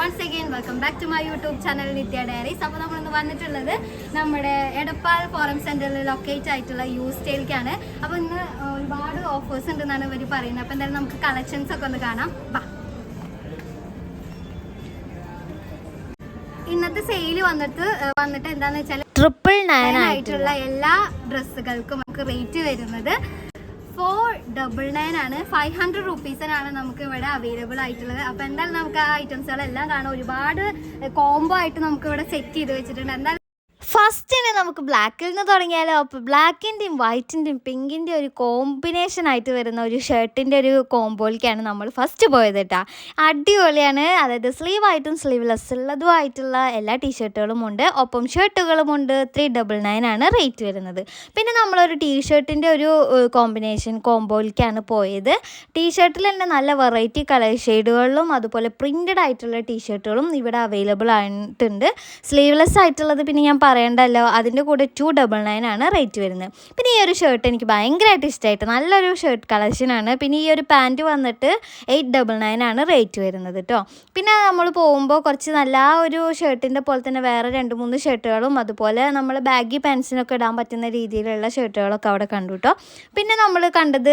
Once again welcome back to my YouTube channel Nitya diaries അപ്പോൾ നമ്മളിന്ന് വന്നിട്ടുള്ളത് നമ്മുടെ എടപ്പാൾ ഫോറം സെന്ററിൽ ലൊക്കേറ്റ് ആയിട്ടുള്ള യു സ്റ്റൈലിക്കാണ് അപ്പോൾ ഇന്ന് ഒരുപാട് ഓഫേഴ്സ് ഉണ്ടെന്നാണ് ഇവർ പറയുന്നത്. അപ്പോൾ എന്തായാലും നമുക്ക് കളക്ഷൻസ് ഒക്കെ ഒന്ന് കാണാം. ബാ ഇന്നത്തെ സെയിൽ വന്നിട്ട് വന്നിട്ട് എന്താണെന്ന് വെച്ചാൽ ട്രിപ്പിൾ നയൻ ആയിട്ടുള്ള എല്ലാ ഡ്രസ്സുകൾക്കും നമുക്ക് റേറ്റ് വരുന്നത്. ഫോർ ഡബിൾ നയൻ ആണ്. ഫൈവ് ഹൺഡ്രഡ് റുപ്പീസിനാണ് നമുക്ക് ഇവിടെ അവൈലബിൾ ആയിട്ടുള്ളത്. അപ്പോൾ എന്തായാലും നമുക്ക് ആ ഐറ്റംസുകളെല്ലാം കാണാം ഒരുപാട് കോംബോ ആയിട്ട് നമുക്ക് ഇവിടെ സെറ്റ് ചെയ്ത് വെച്ചിട്ടുണ്ട്. എന്തായാലും ഫസ്റ്റിന് നമുക്ക് ബ്ലാക്കിൽ നിന്ന് തുടങ്ങിയാലോ? അപ്പോൾ ബ്ലാക്കിന്റെയും വൈറ്റിന്റെയും പിങ്കിന്റെയും ഒരു കോമ്പിനേഷൻ ആയിട്ട് വരുന്ന ഒരു ഷർട്ടിന്റെ ഒരു കോംബോയിലേക്കാണ് നമ്മൾ ഫസ്റ്റ് പോയത് കേട്ടോ അടിപൊളിയാണ്. അതായത് സ്ലീവ് ആയിട്ടും സ്ലീവ്ലെസ് ഉള്ളതും ആയിട്ടുള്ള എല്ലാ ടീഷർട്ടുകളും ഉണ്ട്. ഒപ്പം ഷർട്ടുകളും ഉണ്ട്. ത്രീ ഡബിൾ നയൻ ആണ് റേറ്റ് വരുന്നത്. പിന്നെ നമ്മളൊരു ടീഷർട്ടിന്റെ ഒരു കോമ്പിനേഷൻ കോംബോയിലേക്കാണ് പോയത്. ടീഷർട്ടിൽ തന്നെ നല്ല വെറൈറ്റി കളർ ഷെയ്ഡുകളിലും അതുപോലെ പ്രിന്റഡ് ആയിട്ടുള്ള ടീഷർട്ടുകളും ഇവിടെ അവൈലബിൾ ആയിട്ടുണ്ട്. സ്ലീവ്ലെസ് ആയിട്ടുള്ളത് പിന്നെ ഞാൻ പറയണ്ടല്ലോ? അതിന്റെ കൂടെ ടു ഡബിൾ നയൻ ആണ് റേറ്റ് വരുന്നത്. പിന്നെ ഈ ഒരു ഷർട്ട് എനിക്ക് ഭയങ്കരമായിട്ട് ഇഷ്ടമായിട്ട് നല്ലൊരു ഷർട്ട് കളക്ഷനാണ് പിന്നെ ഈ ഒരു പാന്റ് വന്നിട്ട് എയ്റ്റ് ഡബിൾ നയൻ ആണ് റേറ്റ് വരുന്നത് കേട്ടോ പിന്നെ നമ്മൾ പോകുമ്പോൾ കുറച്ച് നല്ല ഒരു ഷർട്ടിന്റെ പോലെ തന്നെ വേറെ രണ്ട് മൂന്ന് ഷർട്ടുകളും അതുപോലെ നമ്മൾ ബാഗി പാൻസിനൊക്കെ ഇടാൻ പറ്റുന്ന രീതിയിലുള്ള ഷർട്ടുകളൊക്കെ അവിടെ കണ്ടു കേട്ടോ പിന്നെ നമ്മൾ കണ്ടത്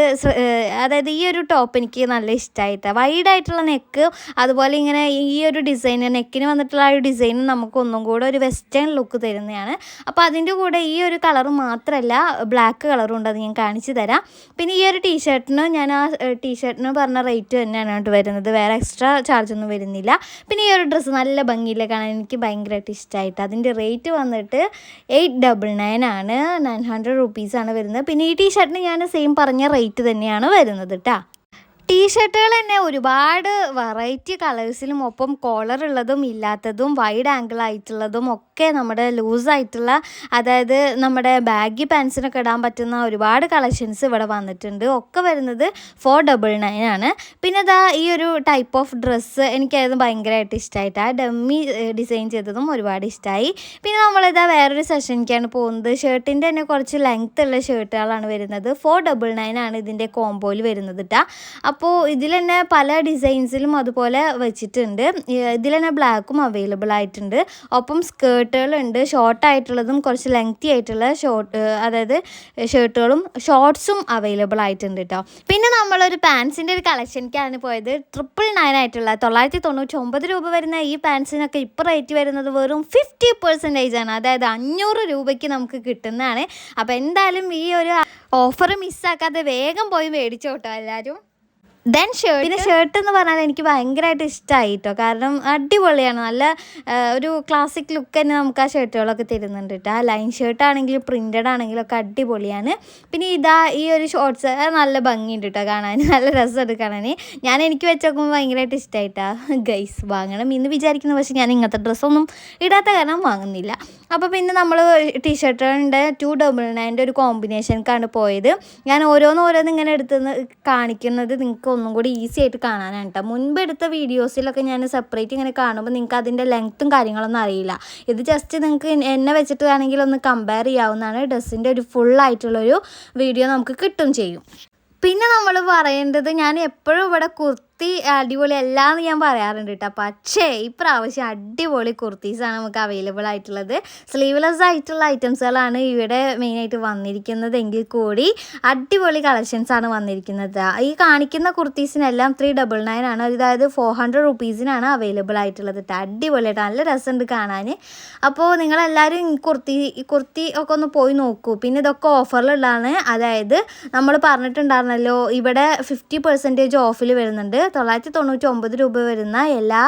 അതായത് ഈ ഒരു ടോപ്പ് എനിക്ക് നല്ല ഇഷ്ടമായിട്ടാണ് വൈഡായിട്ടുള്ള നെക്ക് അതുപോലെ ഇങ്ങനെ ഈ ഒരു ഡിസൈൻ നെക്കിന് വന്നിട്ടുള്ള ആ ഒരു ഡിസൈൻ നമുക്ക് ഒന്നും കൂടെ ഒരു വെസ്റ്റേൺ ലുക്ക് തരുന്നതാണ് അപ്പോൾ അതിന്റെ കൂടെ ഈ ഒരു കളർ മാത്രമല്ല ബ്ലാക്ക് കളറും ഉണ്ട് അത് ഞാൻ കാണിച്ചു തരാം. പിന്നെ ഈ ഒരു ടീഷർട്ടിന് ഞാൻ ആ ടീഷർട്ടിന് പറഞ്ഞ റേറ്റ് തന്നെയാണ് കേട്ടോ വരുന്നത്. വേറെ എക്സ്ട്രാ ചാർജ് ഒന്നും വരുന്നില്ല. പിന്നെ ഈ ഒരു ഡ്രസ്സ് നല്ല ഭംഗിയില്ല കാണാൻ എനിക്ക് ഭയങ്കരമായിട്ട് ഇഷ്ടമായിട്ട് അതിന്റെ റേറ്റ് വന്നിട്ട് എയ്റ്റ് ഡബിൾ നയൻ ആണ്. നയൻ ഹൺഡ്രഡ് റുപ്പീസാണ് വരുന്നത്. പിന്നെ ഈ ടീഷർട്ടിന് ഞാൻ സെയിം പറഞ്ഞ റേറ്റ് തന്നെയാണ് വരുന്നത് കേട്ടോ ടീഷർട്ടുകൾ തന്നെ ഒരുപാട് വെറൈറ്റി കളേഴ്സിലും ഒപ്പം കോളർ ഉള്ളതും ഇല്ലാത്തതും വൈഡ് ആംഗിൾ ആയിട്ടുള്ളതും ഒക്കെ നമ്മുടെ ലൂസായിട്ടുള്ള അതായത് നമ്മുടെ ബാഗി പാൻസിനൊക്കെ ഇടാൻ പറ്റുന്ന ഒരുപാട് കളക്ഷൻസ് ഇവിടെ വന്നിട്ടുണ്ട്. ഒക്കെ വരുന്നത് ഫോർ ഡബിൾ നയൻ ആണ്. പിന്നെ ഇതാ ഈ ഒരു ടൈപ്പ് ഓഫ് ഡ്രസ്സ് എനിക്കത് ഭയങ്കരമായിട്ട് ഇഷ്ടമായിട്ട് ആ ഡമ്മി ഡിസൈൻ ചെയ്തതും ഒരുപാട് ഇഷ്ടമായി പിന്നെ നമ്മളിതാ വേറൊരു സെഷനിലേക്കാണ് പോകുന്നത്. ഷർട്ടിന്റെ തന്നെ കുറച്ച് ലെങ്ത് ഉള്ള ഷർട്ടുകളാണ് വരുന്നത്. ഫോർ ഡബിൾ നയൻ ആണ് ഇതിന്റെ കോംബോയിൽ വരുന്നത് കേട്ടോ അപ്പോൾ ഇതിൽ തന്നെ പല ഡിസൈൻസിലും അതുപോലെ വെച്ചിട്ടുണ്ട്. ഇതിൽ തന്നെ ബ്ലാക്കും അവൈലബിൾ ആയിട്ടുണ്ട്. ഒപ്പം സ്കേർട്ടുകളുണ്ട്. ഷോർട്ട് ആയിട്ടുള്ളതും കുറച്ച് ലെങ്തി ആയിട്ടുള്ള ഷോർട്ട് അതായത് ഷർട്ടുകളും ഷോർട്ട്സും അവൈലബിൾ ആയിട്ടുണ്ട് കേട്ടോ പിന്നെ നമ്മളൊരു പാൻസിന്റെ ഒരു കളക്ഷനിക്കാണ് പോയത്. ട്രിപ്പിൾ നയൻ ആയിട്ടുള്ള തൊള്ളായിരത്തി തൊണ്ണൂറ്റി ഒമ്പത് രൂപ വരുന്ന ഈ പാൻസിനൊക്കെ ഇപ്പോൾ റേറ്റ് വരുന്നത് വെറും ഫിഫ്റ്റി പെർസെന്റേജ് ആണ്. അതായത് അഞ്ഞൂറ് രൂപയ്ക്ക് നമുക്ക് കിട്ടുന്നതാണ്. അപ്പോൾ എന്തായാലും ഈ ഒരു ഓഫർ മിസ്സാക്കാതെ വേഗം പോയി മേടിച്ചോട്ടോ എല്ലാവരും. ദെൻ ഷർട്ട് പിന്നെ ഷർട്ട് എന്ന് പറഞ്ഞാൽ എനിക്ക് ഭയങ്കരമായിട്ട് ഇഷ്ടമായി കേട്ടോ കാരണം അടിപൊളിയാണ്. നല്ല ഒരു ക്ലാസിക് ലുക്ക് തന്നെ നമുക്ക് ആ ഷർട്ടുകളൊക്കെ തരുന്നുണ്ട് കേട്ടോ ആ ലൈൻ ഷർട്ട് ആണെങ്കിലും പ്രിന്റഡ് ആണെങ്കിലും ഒക്കെ അടിപൊളിയാണ്. പിന്നെ ഇതാ ഈ ഒരു ഷോർട്ട്സ് നല്ല ഭംഗിയുണ്ട് കേട്ടോ കാണാൻ. നല്ല രസമുണ്ട് കാണാൻ ഞാൻ എനിക്ക് വെച്ച് നോക്കുമ്പോൾ ഭയങ്കരമായിട്ട് ഇഷ്ടമായിട്ടാ ഗൈസ് വാങ്ങണം ഇന്ന് വിചാരിക്കുന്നു. പക്ഷേ ഞാൻ ഇങ്ങനത്തെ ഡ്രസ്സൊന്നും ഇടാത്ത കാരണം വാങ്ങുന്നില്ല. അപ്പോൾ പിന്നെ നമ്മൾ ടീഷർട്ടുകളുടെ ടു ഡബിൾ നയന്റെ ഒരു കോമ്പിനേഷനൊക്കെയാണ് പോയത്. ഞാൻ ഓരോന്ന് ഓരോന്ന് ഇങ്ങനെ എടുത്ത് കാണിക്കുന്നത് നിങ്ങൾക്ക് ഒന്നും കൂടി ഈസി ആയിട്ട് കാണാനാണ് കേട്ടോ മുൻപ് എടുത്ത വീഡിയോസിലൊക്കെ ഞാൻ സെപ്പറേറ്റ് ഇങ്ങനെ കാണുമ്പോൾ നിങ്ങൾക്ക് അതിന്റെ ലെങ്ത്തും കാര്യങ്ങളൊന്നും അറിയില്ല. ഇത് ജസ്റ്റ് നിങ്ങൾക്ക് എന്നെ വെച്ചിട്ട് വേണമെങ്കിൽ ഒന്ന് കമ്പയർ ചെയ്യാവുന്നതാണ്. ഡ്രസ്സിന്റെ ഒരു ഫുൾ ആയിട്ടുള്ളൊരു വീഡിയോ നമുക്ക് കിട്ടും ചെയ്യും. പിന്നെ നമ്മൾ പറയേണ്ടത് ഞാൻ എപ്പോഴും ഇവിടെ കുർത്തി അടിപൊളി അല്ലാന്ന് ഞാൻ പറയാറുണ്ട് കേട്ടോ. പക്ഷേ ഇപ്രാവശ്യം അടിപൊളി കുർത്തീസാണ് നമുക്ക് അവൈലബിൾ ആയിട്ടുള്ളത്. സ്ലീവ്ലെസ് ആയിട്ടുള്ള ഐറ്റംസുകളാണ് ഇവിടെ മെയിനായിട്ട് വന്നിരിക്കുന്നത് എങ്കിൽ കൂടി അടിപൊളി കളക്ഷൻസാണ് വന്നിരിക്കുന്നത്. ഈ കാണിക്കുന്ന കുർത്തീസിനെല്ലാം ത്രീ ഡബിൾ നയൻ ആണ്. അതായത് ഫോർ ഹൺഡ്രഡ് റുപ്പീസിനാണ് അവൈലബിൾ ആയിട്ടുള്ളത് കേട്ടോ. അടിപൊളിയായിട്ട് നല്ല രസമുണ്ട് കാണാൻ. അപ്പോൾ നിങ്ങളെല്ലാവരും കുർത്തി കുർത്തി ഒക്കെ ഒന്ന് പോയി നോക്കൂ. പിന്നെ ഇതൊക്കെ ഓഫറിലുള്ളതാണ് അതായത് നമ്മൾ പറഞ്ഞിട്ടുണ്ടായിരുന്നല്ലോ ഇവിടെ ഫിഫ്റ്റി പെർസെന്റേജ് ഓഫിൽ വരുന്നുണ്ട്. തൊള്ളായിരത്തി തൊണ്ണൂറ്റി ഒമ്പത് രൂപ വരുന്ന എല്ലാ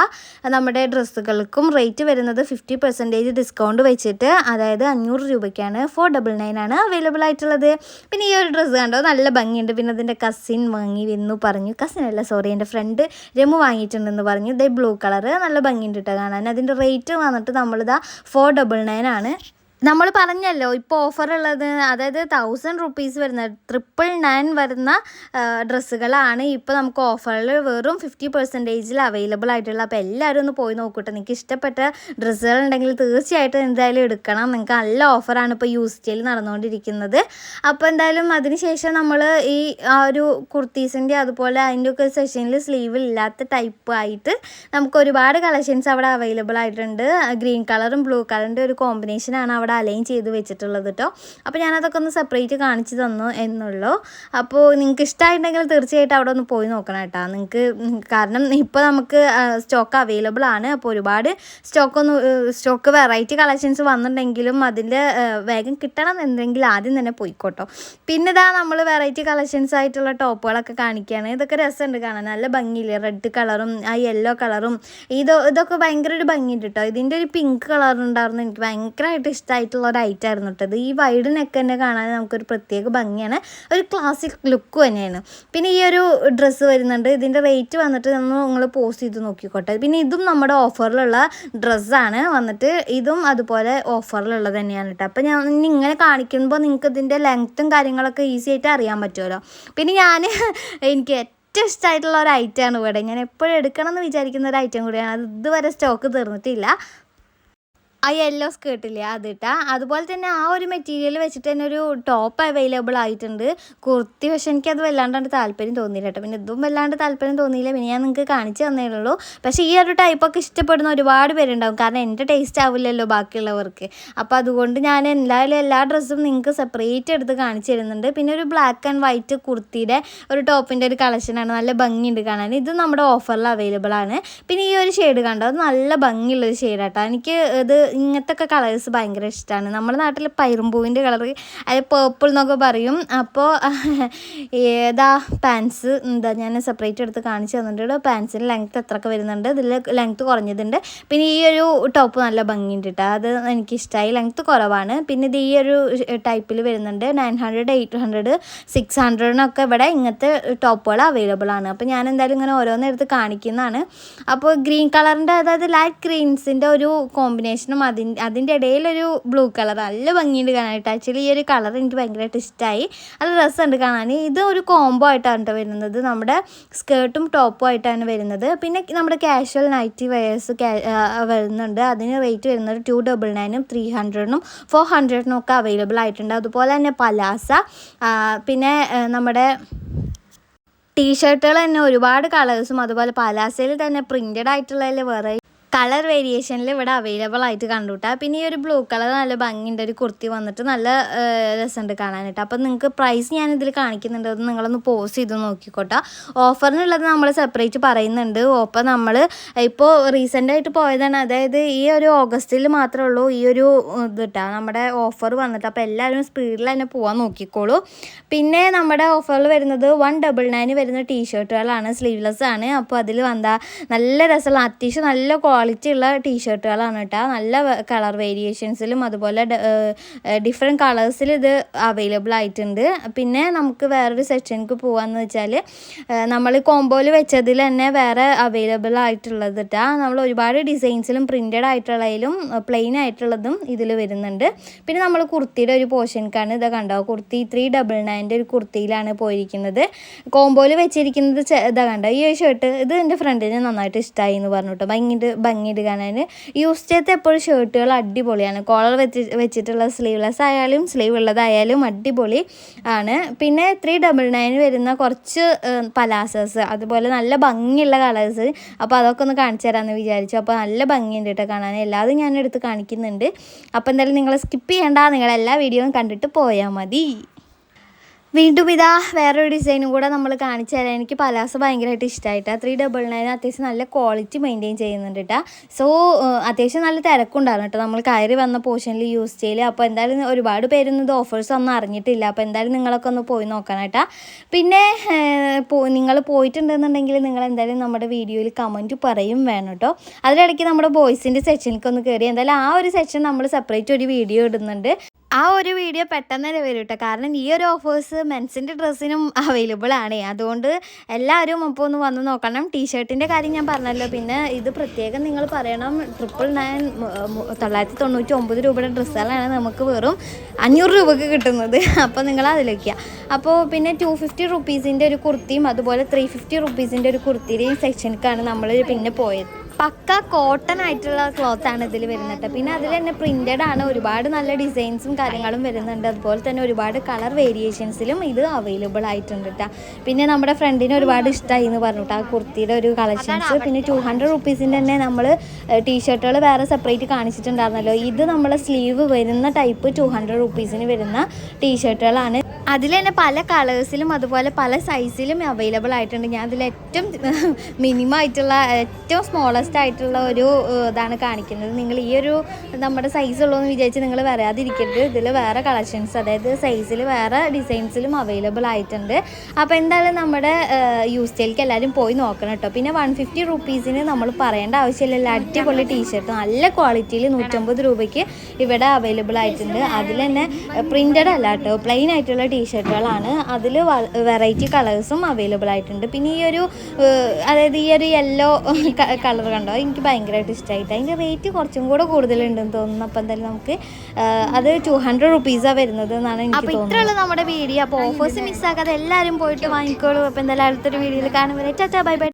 നമ്മുടെ ഡ്രസ്സുകൾക്കും റേറ്റ് വരുന്നത് ഫിഫ്റ്റി പെർസെന്റേജ് ഡിസ്കൗണ്ട് വെച്ചിട്ട് അതായത് അഞ്ഞൂറ് രൂപയ്ക്കാണ് ഫോർ ഡബിൾ നയൻ ആണ് അവൈലബിൾ ആയിട്ടുള്ളത്. പിന്നെ ഈ ഒരു ഡ്രസ്സ് കണ്ടോ? നല്ല ഭംഗിയുണ്ട്. പിന്നെ അതിന്റെ കസിൻ വാങ്ങി എന്ന് പറഞ്ഞു. കസിൻ അല്ല സോറി എന്റെ ഫ്രണ്ട് രമു വാങ്ങിയിട്ടുണ്ടെന്ന് പറഞ്ഞു. ഇതേ ബ്ലൂ കളർ നല്ല ഭംഗിയുണ്ട് കേട്ടോ കാണാൻ. അതിന്റെ റേറ്റ് വന്നിട്ട് നമ്മളിതാ ഫോർ ഡബിൾ നയൻ ആണ്. നമ്മൾ പറഞ്ഞല്ലോ ഇപ്പോൾ ഉള്ളത് അതായത് തൗസൻഡ് റുപ്പീസ് വരുന്ന ട്രിപ്പിൾ നയൻ വരുന്ന ഡ്രസ്സുകളാണ് ഇപ്പോൾ നമുക്ക് ഓഫറിൽ വെറും ഫിഫ്റ്റി പെർസെന്റേജിൽ അവൈലബിൾ ആയിട്ടുള്ള അപ്പോൾ എല്ലാവരും ഒന്ന് പോയി നോക്കൂട്ടെ. നിങ്ങൾക്ക് ഇഷ്ടപ്പെട്ട ഡ്രസ്സുകൾ ഉണ്ടെങ്കിൽ തീർച്ചയായിട്ടും എന്തായാലും എടുക്കണം. നിങ്ങൾക്ക് നല്ല ഓഫറാണ് ഇപ്പോൾ യൂസ് ചെയ്യൽ നടന്നുകൊണ്ടിരിക്കുന്നത് അപ്പോൾ എന്തായാലും അതിനുശേഷം നമ്മൾ ഈ ഒരു കുർത്തീസിന്റെ അതുപോലെ അതിന്റെ ഒക്കെ സെഷനിൽ സ്ലീവ് ഇല്ലാത്ത ടൈപ്പ് ആയിട്ട് നമുക്ക് ഒരുപാട് കളക്ഷൻസ് അവിടെ അവൈലബിൾ ആയിട്ടുണ്ട്. ഗ്രീൻ കളറും ബ്ലൂ കളറിന്റെ ഒരു കോമ്പിനേഷനാണ് അവിടെ അലൈൻ ചെയ്ത് വെച്ചിട്ടുള്ളത് കേട്ടോ അപ്പോൾ ഞാനതൊക്കെ ഒന്ന് സെപ്പറേറ്റ് കാണിച്ചു തന്നു എന്നുള്ളൂ. അപ്പോൾ നിങ്ങൾക്ക് ഇഷ്ടമായിട്ടുണ്ടെങ്കിൽ തീർച്ചയായിട്ടും അവിടെ ഒന്ന് പോയി നോക്കണം കേട്ടോ നിങ്ങൾക്ക് കാരണം ഇപ്പോൾ നമുക്ക് സ്റ്റോക്ക് അവൈലബിൾ ആണ്. അപ്പോൾ ഒരുപാട് സ്റ്റോക്ക് ഒന്ന് സ്റ്റോക്ക് വെറൈറ്റി കളക്ഷൻസ് വന്നിട്ടുണ്ടെങ്കിലും അതിന്റെ വേഗം കിട്ടണം എന്നുണ്ടെങ്കിൽ ആദ്യം തന്നെ പോയിക്കോട്ടോ. പിന്നെ ഇതാ നമ്മൾ വെറൈറ്റി കളക്ഷൻസ് ആയിട്ടുള്ള ടോപ്പുകളൊക്കെ കാണിക്കുകയാണ്. ഇതൊക്കെ രസമുണ്ട് കാണാൻ. നല്ല ഭംഗിയില്ലേ? റെഡ് കളറും ആ യെല്ലോ കളറും ഇത് ഇതൊക്കെ ഭയങ്കര ഒരു ഭംഗിയുണ്ട് കേട്ടോ ഇതിന്റെ ഒരു പിങ്ക് കളർ ഉണ്ടായിരുന്നു. എനിക്ക് ഭയങ്കരമായിട്ട് ഇഷ്ടമായിട്ടുള്ള ഒരു ഐറ്റം ആയിരുന്നു കേട്ടത് ഈ വൈഡ് നെക്ക് തന്നെ കാണാൻ നമുക്കൊരു പ്രത്യേക ഭംഗിയാണ്. ഒരു ക്ലാസിക് ലുക്ക് തന്നെയാണ്. പിന്നെ ഈ ഒരു ഡ്രസ്സ് വരുന്നുണ്ട്. ഇതിന്റെ റേറ്റ് വന്നിട്ട് നമ്മൾ നിങ്ങൾ പോസ്റ്റ് ചെയ്ത് നോക്കിക്കോട്ടെ. പിന്നെ ഇതും നമ്മുടെ ഓഫറിലുള്ള ഡ്രസ്സാണ് വന്നിട്ട് ഇതും അതുപോലെ ഓഫറിലുള്ളത് തന്നെയാണ് കേട്ടോ അപ്പോൾ ഞാൻ ഇങ്ങനെ കാണിക്കുമ്പോൾ നിങ്ങൾക്ക് ഇതിന്റെ ലെങ്ത്തും കാര്യങ്ങളൊക്കെ ഈസി ആയിട്ട് അറിയാൻ പറ്റുമല്ലോ പിന്നെ ഞാൻ എനിക്ക് ഏറ്റവും ഇഷ്ടമായിട്ടുള്ള ഒരു ഐറ്റമാണ് ഇവിടെ. ഞാൻ എപ്പോഴും എടുക്കണം എന്ന് വിചാരിക്കുന്ന ഒരു ഐറ്റം കൂടിയാണ്. അത് ഇതുവരെ സ്റ്റോക്ക് തീർന്നിട്ടില്ല. ആ യെല്ലോ സ്കേർട്ടില്ലേ അതിട്ടാ അതുപോലെ തന്നെ ആ ഒരു മെറ്റീരിയൽ വെച്ചിട്ട് തന്നെ ഒരു ടോപ്പ് അവൈലബിൾ ആയിട്ടുണ്ട്. കുർത്തി പക്ഷെ അത് വല്ലാണ്ട് താല്പര്യം തോന്നിയില്ല കേട്ടോ. പിന്നെ ഇതും വല്ലാണ്ട് താല്പര്യം തോന്നിയില്ല. പിന്നെ ഞാൻ നിങ്ങൾക്ക് കാണിച്ചു തന്നേ ഉള്ളൂ. പക്ഷേ ഈ ഒരു ടൈപ്പൊക്കെ ഇഷ്ടപ്പെടുന്ന ഒരുപാട് പേരുണ്ടാവും. കാരണം എന്റെ ടേസ്റ്റ് ആവില്ലല്ലോ ബാക്കിയുള്ളവർക്ക്. അപ്പോൾ അതുകൊണ്ട് ഞാൻ എന്തായാലും എല്ലാ ഡ്രസ്സും നിങ്ങൾക്ക് സെപ്പറേറ്റ് എടുത്ത് കാണിച്ചു തരുന്നുണ്ട്. പിന്നെ ഒരു ബ്ലാക്ക് ആൻഡ് വൈറ്റ് കുർത്തിയുടെ ഒരു ടോപ്പിന്റെ ഒരു കളക്ഷനാണ് നല്ല ഭംഗിയുണ്ട് കാണാൻ. ഇത് നമ്മുടെ ഓഫറിൽ അവൈലബിൾ ആണ്. പിന്നെ ഈ ഒരു ഷെയ്ഡ് കണ്ടോ? നല്ല ഭംഗിയുള്ളൊരു ഷെയ്ഡാട്ടോ എനിക്ക് ഇത് ഇങ്ങനത്തെ ഒക്കെ കളേഴ്സ് ഭയങ്കര ഇഷ്ടമാണ് നമ്മുടെ നാട്ടിൽ പൈറുംപൂവിന്റെ കളർ അത് പേർപ്പിൾ എന്നൊക്കെ പറയും. അപ്പോൾ ഏതാ പാൻസ് എന്താ ഞാൻ സെപ്പറേറ്റ് എടുത്ത് കാണിച്ചു തന്നിട്ടുണ്ട് പാൻസിന് ലെങ്ത്ത് എത്രയൊക്കെ വരുന്നുണ്ട് ഇതിൽ ലെങ്ത്ത് കുറഞ്ഞതുണ്ട് പിന്നെ ഈ ഒരു ടോപ്പ് നല്ല ഭംഗിയുണ്ട് കേട്ടോ. അത് എനിക്കിഷ്ടമായി ലെങ്ത്ത് കുറവാണ്. പിന്നെ ഇത് ഈ ഒരു ടൈപ്പിൽ വരുന്നുണ്ട്. Nine hundred eight hundred six ഹൺഡ്രഡിനൊക്കെ ഇവിടെ ഇങ്ങനത്തെ ടോപ്പുകൾ അവൈലബിൾ ആണ്. അപ്പോൾ ഞാൻ എന്തായാലും ഇങ്ങനെ ഓരോന്നെടുത്ത് കാണിക്കുന്നതാണ്. അപ്പോൾ ഗ്രീൻ കളറിന്റെ അതായത് ലൈറ്റ് ഗ്രീൻസിന്റെ ഒരു കോമ്പിനേഷനും അതിന്റെ അതിന്റെ ഇടയിലൊരു ബ്ലൂ കളർ നല്ല ഭംഗിയുണ്ട് കാണാനായിട്ട്. ആക്ച്വലി ഈ ഒരു കളർ എനിക്ക് ഭയങ്കരമായിട്ട് ഇഷ്ടമായി നല്ല രസമുണ്ട് കാണാൻ. ഇത് ഒരു കോംബോ ആയിട്ടാണ് കേട്ടോ വരുന്നത്. നമ്മുടെ സ്കേർട്ടും ടോപ്പും ആയിട്ടാണ് വരുന്നത്. പിന്നെ നമ്മുടെ കാഷ്വൽ നൈറ്റി വെയേഴ്സ് വരുന്നുണ്ട്. അതിന് റേറ്റ് വരുന്നത് ടു ഡബിൾ നയനും ത്രീ ഹൺഡ്രഡിനും ഫോർ ഹൺഡ്രഡിനും ഒക്കെ അവൈലബിൾ ആയിട്ടുണ്ട്. അതുപോലെ തന്നെ പലാസ പിന്നെ നമ്മുടെ ടീഷർട്ടുകൾ തന്നെ ഒരുപാട് കളേഴ്സും അതുപോലെ പലാസയിൽ തന്നെ പ്രിന്റഡ് ആയിട്ടുള്ള വേറെ കളർ വേരിയേഷനിൽ ഇവിടെ അവൈലബിൾ ആയിട്ട് കണ്ടുട്ടാ. പിന്നെ ഈ ഒരു ബ്ലൂ കളർ നല്ല ഭംഗിയുണ്ട്. ഒരു കുർത്തി വന്നിട്ട് നല്ല രസമുണ്ട് കാണാനായിട്ട്. അപ്പം നിങ്ങൾക്ക് പ്രൈസ് ഞാൻ ഇതിൽ കാണിക്കുന്നുണ്ട്. അത് നിങ്ങളൊന്ന് പോസ് ചെയ്ത് നോക്കിക്കോട്ടെ. ഓഫറിനുള്ളത് നമ്മൾ സെപ്പറേറ്റ് പറയുന്നുണ്ട്. അപ്പോൾ നമ്മൾ ഇപ്പോൾ റീസെന്റ് ആയിട്ട് പോയതാണ്. അതായത് ഈ ഒരു ഓഗസ്റ്റിൽ മാത്രമേ ഉള്ളൂ ഈ ഒരു ഇത് നമ്മുടെ ഓഫർ വന്നിട്ട്. അപ്പോൾ എല്ലാവരും സ്പീഡിൽ തന്നെ പോകാൻ നോക്കിക്കോളൂ. പിന്നെ നമ്മുടെ ഓഫറിൽ വരുന്നത് വൺ ഡബിൾ നയൻ വരുന്ന ടീഷർട്ടുകളാണ് സ്ലീവ്ലെസ് ആണ്. അപ്പോൾ അതിൽ വന്ന നല്ല രസമുള്ള അത്യാവശ്യം നല്ല ക്വാളിറ്റി ഉള്ള ടീഷർട്ടുകളാണ് കേട്ടോ. നല്ല കളർ വേരിയേഷൻസിലും അതുപോലെ ഡിഫറെന്റ് കളേഴ്സിൽ ഇത് അവൈലബിൾ ആയിട്ടുണ്ട്. പിന്നെ നമുക്ക് വേറൊരു സെക്ഷനിക്ക് പോകാമെന്ന് വെച്ചാൽ നമ്മൾ കോംബോയിൽ വെച്ചതിൽ തന്നെ വേറെ അവൈലബിൾ ആയിട്ടുള്ളത് കേട്ടോ നമ്മൾ ഒരുപാട് ഡിസൈൻസിലും പ്രിന്റഡ് ആയിട്ടുള്ളതിലും പ്ലെയിൻ ആയിട്ടുള്ളതും ഇതിൽ വരുന്നുണ്ട്. പിന്നെ നമ്മൾ കുർത്തിയുടെ ഒരു പോർഷൻക്കാണ് ഇത് കണ്ടോ? കുർത്തി ത്രീ ഡബിൾ നയന്റെ ഒരു കുർത്തിയിലാണ് പോയിരിക്കുന്നത്. കോംബോയിൽ വെച്ചിരിക്കുന്നത് ഇതാ കണ്ടോ? ഈ ഷർട്ട് ഇത് എന്റെ ഫ്രണ്ടിന് നന്നായിട്ട് ഇഷ്ടമായി എന്ന് പറഞ്ഞു കേട്ടോ ഭംഗിയിട്ട് ഭംഗിയിട്ട് കാണാൻ യൂസ് ചെയ്ത എപ്പോഴും ഷർട്ടുകൾ അടിപൊളിയാണ്. കോളർ വെച്ച് വെച്ചിട്ടുള്ള സ്ലീവ്ലെസ് ആയാലും സ്ലീവ് ഉള്ളതായാലും അടിപൊളി ആണ്. പിന്നെ ത്രീ ഡബിൾ നയൻ വരുന്ന കുറച്ച് പലാസസ് അതുപോലെ നല്ല ഭംഗിയുള്ള കളേഴ്സ് അപ്പോൾ അതൊക്കെ ഒന്ന് കാണിച്ചു തരാമെന്ന് വിചാരിച്ചു. അപ്പോൾ നല്ല ഭംഗിയുണ്ട് കേട്ടോ കാണാൻ. എല്ലാതും ഞാൻ എടുത്ത് കാണിക്കുന്നുണ്ട്. അപ്പോൾ എന്തായാലും നിങ്ങൾ സ്കിപ്പ് ചെയ്യേണ്ട. നിങ്ങൾ എല്ലാ വീഡിയോയും കണ്ടിട്ട് പോയാൽ മതി. വീണ്ടും ഇതാ വേറൊരു ഡിസൈനും കൂടെ നമ്മൾ കാണിച്ചു തരാം. എനിക്ക് പലാസ ഭയങ്കരമായിട്ട് ഇഷ്ടമായിട്ടാ ത്രീ ഡബിൾ നയൻ അത്യാവശ്യം നല്ല ക്വാളിറ്റി മെയിന്റെയിൻ ചെയ്യുന്നുണ്ട് കേട്ടോ സോ അത്യാവശ്യം നല്ല തിരക്കുണ്ടായിരുന്നു കേട്ടോ നമ്മൾ കയറി വന്ന പോർഷനിൽ യൂസ് ചെയ്യൽ അപ്പോൾ എന്തായാലും ഒരുപാട് പേരൊന്നും ഇത് ഓഫേഴ്സ് ഒന്നും അറിഞ്ഞിട്ടില്ല. അപ്പോൾ എന്തായാലും നിങ്ങളൊക്കെ ഒന്ന് പോയി നോക്കണം കേട്ടോ പിന്നെ നിങ്ങൾ പോയിട്ടുണ്ടെന്നുണ്ടെങ്കിൽ നിങ്ങൾ എന്തായാലും നമ്മുടെ വീഡിയോയിൽ കമന്റ് പറയും വേണം കേട്ടോ അതിലിടയ്ക്ക് നമ്മുടെ ബോയ്സിന്റെ സെക്ഷനിലേക്ക് ഒന്ന് കയറി എന്തായാലും ആ ഒരു സെക്ഷൻ നമ്മൾ സെപ്പറേറ്റ് ഒരു വീഡിയോ ഇടുന്നുണ്ട്. ആ ഒരു വീഡിയോ പെട്ടെന്ന് തന്നെ വരും കേട്ടോ കാരണം ഈ ഒരു ഓഫേഴ്സ് മെൻസിന്റെ ഡ്രസ്സിനും അവൈലബിൾ ആണ്. അതുകൊണ്ട് എല്ലാവരും അപ്പോൾ ഒന്ന് വന്ന് നോക്കണം. ടീഷർട്ടിന്റെ കാര്യം ഞാൻ പറഞ്ഞല്ലോ. പിന്നെ ഇത് പ്രത്യേകം നിങ്ങൾ പറയണം. ട്രിപ്പിൾ നയൻ തൊള്ളായിരത്തി തൊണ്ണൂറ്റി ഒമ്പത് രൂപയുടെ ഡ്രസ്സുകളാണ് നമുക്ക് വെറും അഞ്ഞൂറ് രൂപയ്ക്ക് കിട്ടുന്നത്. അപ്പോൾ നിങ്ങൾ അതിലേക്ക് അപ്പോൾ പിന്നെ ടു ഫിഫ്റ്റി റുപ്പീസിന്റെ ഒരു കുർത്തിയും അതുപോലെ ത്രീ ഫിഫ്റ്റി റുപ്പീസിന്റെ ഒരു കുർത്തിയുടെയും സെക്ഷനിലേക്കാണ് നമ്മൾ പിന്നെ പോയത്. പക്ക കോട്ടൺ ആയിട്ടുള്ള ക്ലോത്ത് ആണ് ഇതിൽ വരുന്നത്. പിന്നെ അതിൽ തന്നെ പ്രിന്റഡ് ആണ്. ഒരുപാട് നല്ല ഡിസൈൻസും കാര്യങ്ങളും വരുന്നുണ്ട്. അതുപോലെ തന്നെ ഒരുപാട് കളർ വേരിയേഷൻസിലും ഇത് അവൈലബിൾ ആയിട്ടുണ്ട് കേട്ടോ പിന്നെ നമ്മുടെ ഫ്രണ്ടിന് ഒരുപാട് ഇഷ്ടമായി എന്ന് പറഞ്ഞു ആ കുർത്തിയുടെ ഒരു കളക്ഷൻസ് പിന്നെ ടു ഹൺഡ്രഡ് റുപ്പീസിന്റെ തന്നെ നമ്മൾ ടീഷർട്ടുകൾ വേറെ സെപ്പറേറ്റ് കാണിച്ചിട്ടുണ്ടായിരുന്നല്ലോ. ഇത് നമ്മളെ സ്ലീവ് വരുന്ന ടൈപ്പ് ടു ഹൺഡ്രഡ് റുപ്പീസിന് വരുന്ന ടീഷർട്ടുകളാണ് അതിൽ തന്നെ പല കളേഴ്സിലും അതുപോലെ പല സൈസിലും അവൈലബിൾ ആയിട്ടുണ്ട്. ഞാൻ അതിൽ ഏറ്റവും മിനിമം ആയിട്ടുള്ള ഏറ്റവും സ്മോളസ്റ്റ് ആയിട്ടുള്ള ഒരു ഇതാണ് കാണിക്കുന്നത്. നിങ്ങൾ ഈ ഒരു നമ്മുടെ സൈസ് ഉള്ളതെന്ന് വിചാരിച്ച് നിങ്ങൾ വരാതിരിക്കരുത്. ഇതിൽ വേറെ കളക്ഷൻസ് അതായത് സൈസിൽ വേറെ ഡിസൈൻസിലും അവൈലബിൾ ആയിട്ടുണ്ട്. അപ്പോൾ എന്തായാലും നമ്മുടെ യൂസ് സ്റ്റൈലിക്ക് എല്ലാവരും പോയി നോക്കണം കേട്ടോ. പിന്നെ വൺ ഫിഫ്റ്റി റുപ്പീസിന് നമ്മൾ പറയേണ്ട ആവശ്യമില്ല. അടിപൊളി ടീഷർട്ട് നല്ല ക്വാളിറ്റിയിൽ നൂറ്റമ്പത് രൂപയ്ക്ക് ഇവിടെ അവൈലബിൾ ആയിട്ടുണ്ട്. അതിൽ തന്നെ പ്രിന്റഡ് അല്ല കേട്ടോ പ്ലെയിൻ ആയിട്ടുള്ള ടീഷർട്ടുകളാണ് അതിൽ വെറൈറ്റി കളേഴ്സും അവൈലബിൾ ആയിട്ടുണ്ട്. പിന്നെ ഈ ഒരു അതായത് ഈ ഒരു യെല്ലോ കളർ കണ്ടോ? എനിക്ക് ഭയങ്കരമായിട്ട് ഇഷ്ടമായിട്ട് അതിന്റെ റേറ്റ് കുറച്ചും കൂടെ കൂടുതലുണ്ടെന്ന് തോന്നുന്നു. അപ്പം എന്തായാലും നമുക്ക് അത് ടു ഹൺഡ്രഡ് റുപ്പീസാണ് വരുന്നത് എന്നാണ് എനിക്ക് തോന്നുന്നത്. നമ്മുടെ വീഡിയോ. അപ്പോൾ ഓഫേഴ്സ് മിസ്സാക്കാതെ എല്ലാവരും പോയിട്ട് വാങ്ങിക്കോളൂ. അപ്പോൾ എന്തായാലും അടുത്തൊരു വീഡിയോയിൽ കാണുമ്പോൾ ടാറ്റാ ബൈ ബൈ